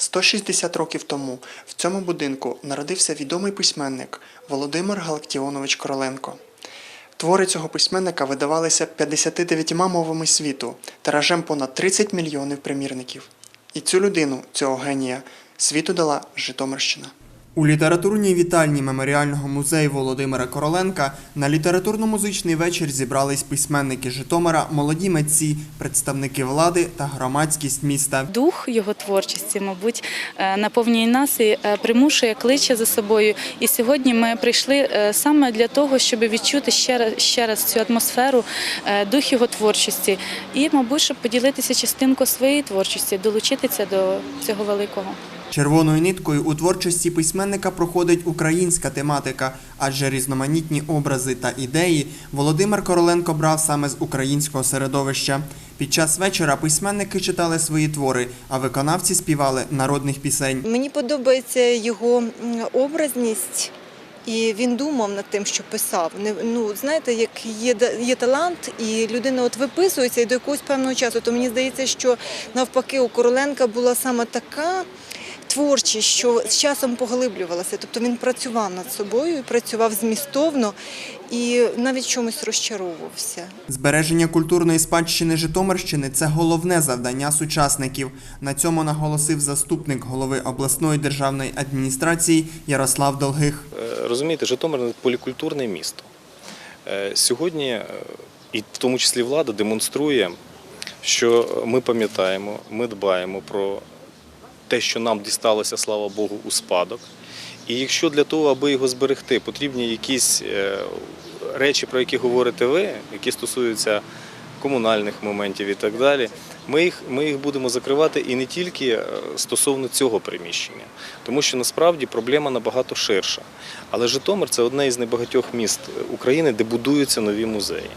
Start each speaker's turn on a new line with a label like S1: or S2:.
S1: 160 років тому в цьому будинку народився відомий письменник Володимир Галактіонович Короленко. Твори цього письменника видавалися 59 мовами світу, тиражем понад 30 мільйонів примірників. І цю людину, цього генія, світу дала Житомирщина. У літературній вітальні меморіального музею Володимира Короленка на літературно-музичний вечір зібрались письменники Житомира, молоді митці, представники влади та громадськість міста.
S2: Дух його творчості, мабуть, е, наповнює нас і е, примушує, кличе за собою. І сьогодні ми прийшли е, саме для того, щоб відчути ще раз, ще раз цю атмосферу, дух його творчості. І, мабуть, щоб поділитися частинкою своєї творчості, долучитися до цього великого.
S1: Червоною ниткою у творчості письменника проходить українська тематика, адже різноманітні образи та ідеї Володимир Короленко брав саме з українського середовища. Під час вечора письменники читали свої твори, а виконавці співали народних пісень.
S3: Мені подобається його образність. І він думав над тим, що писав. Ну знаєте, як є є талант, і людина от виписується і до якогось певного часу. То мені здається, що навпаки у Короленка була саме така творчість, що з часом поглиблювалася. Тобто він працював над собою, працював змістовно і навіть чомусь розчаровувався.
S1: Збереження культурної спадщини Житомирщини це головне завдання сучасників. На цьому наголосив заступник голови обласної державної адміністрації Ярослав Долгих.
S4: Е, Розумієте, Житомир – полікультурне місто. Е, Сьогодні, е, і в тому числі влада, демонструє, що ми пам'ятаємо, ми дбаємо про те, що нам дісталося, слава Богу, у спадок. І якщо для того, аби його зберегти, потрібні якісь е, речі, про які говорите ви, які стосуються комунальних моментів і так далі, ми їх, ми їх будемо закривати і не тільки е, стосовно цього приміщення, тому що насправді проблема набагато ширша. Але Житомир це одне із небагатьох міст України, де будуються нові музеї.